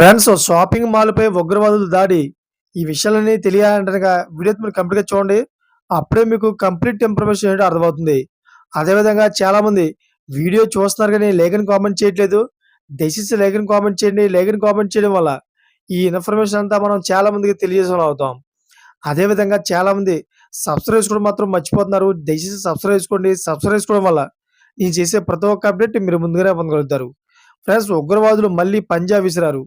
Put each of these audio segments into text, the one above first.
Friends shopping మాల్పై ఉగ్రవాదులు దాడి. ఈ విషయాలన్నీ తెలియాలంటే వీడియో మీరు కంప్లీట్గా చూడండి. అప్పుడే మీకు కంప్లీట్ ఇన్ఫర్మేషన్ ఏంటో అర్థమవుతుంది. అదేవిధంగా చాలామంది వీడియో చూస్తున్నారు కానీ లేఖని కామెంట్ చేయట్లేదు. దయచేసి లేఖని కామెంట్ చేయండి. లేఖని కామెంట్ చేయడం వల్ల ఈ ఇన్ఫర్మేషన్ అంతా మనం చాలామందికి తెలియజేసిన అవుతాం. అదేవిధంగా చాలామంది సబ్స్క్రైబ్ చేసుకోవడం మాత్రం మర్చిపోతున్నారు. దయచేసి సబ్స్క్రైబ్ చేసుకోండి. సబ్స్క్రైబ్ చేసుకోవడం వల్ల నేను చేసే ప్రతి ఒక్క అప్డేట్ మీరు ముందుగానే పొందగలుగుతారు. ఫ్రెండ్స్ ఉగ్రవాదులు మళ్ళీ పంజాబ్ విసిరారు.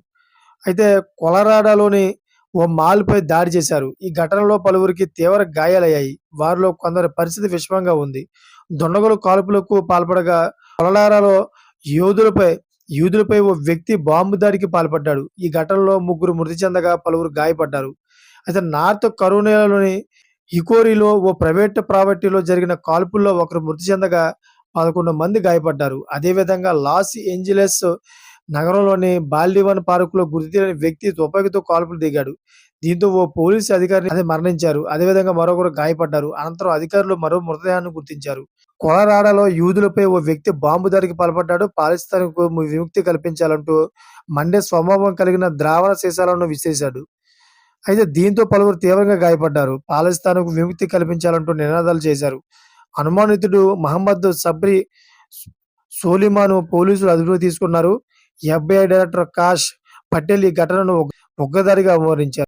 అయితే కొలరాడాలోని ఓ మాల్పై దాడి చేశారు. ఈ ఘటనలో పలువురికి తీవ్ర గాయాలయ్యాయి. వారిలో కొందరి పరిస్థితి విషమంగా ఉంది. దొండగలు కాల్పులకు పాల్పడగా కొలరాడాలో యోధులపై యూదులపై ఓ వ్యక్తి బాంబు దాడికి పాల్పడ్డాడు. ఈ ఘటనలో ముగ్గురు మృతి చెందగా పలువురు గాయపడ్డారు. అయితే నార్త్ కరోనాలోని ఇకోరిలో ఓ ప్రైవేట్ ప్రాపర్టీలో జరిగిన కాల్పుల్లో ఒకరు మృతి చెందగా పదకొండు మంది గాయపడ్డారు. అదేవిధంగా లాస్ ఏంజలస్ నగరంలోని బాల్డివన్ పార్కులో గుర్తు వ్యక్తి తుపాకీతో కాల్పులు దిగాడు. దీంతో ఓ పోలీసు అధికారిని అదే మరణించారు. అదేవిధంగా మరొకరు గాయపడ్డారు. అనంతరం అధికారులు మరో మృతదేహాన్ని గుర్తించారు. కొలరాడాలో యూదులపై ఓ వ్యక్తి బాంబు దాడికి పాల్పడ్డాడు. పాలిస్తాన్కు విముక్తి కల్పించాలంటూ మండే స్వభావం కలిగిన ద్రావణ సీసాలను విసిరేశాడు. అయితే దీంతో పలువురు తీవ్రంగా గాయపడ్డారు. పాలిస్తాన్కు విముక్తి కల్పించాలంటూ నినాదాలు చేశారు. అనుమానితుడు మహమ్మద్ సబ్రి సోలిమాను పోలీసులు అదుపులో తీసుకున్నారు. ఎఫ్బిఐ డైరెక్టర్ కాష్ పటేల్ ఈ ఘటనను ఒక్కదారిగా వివరించారు.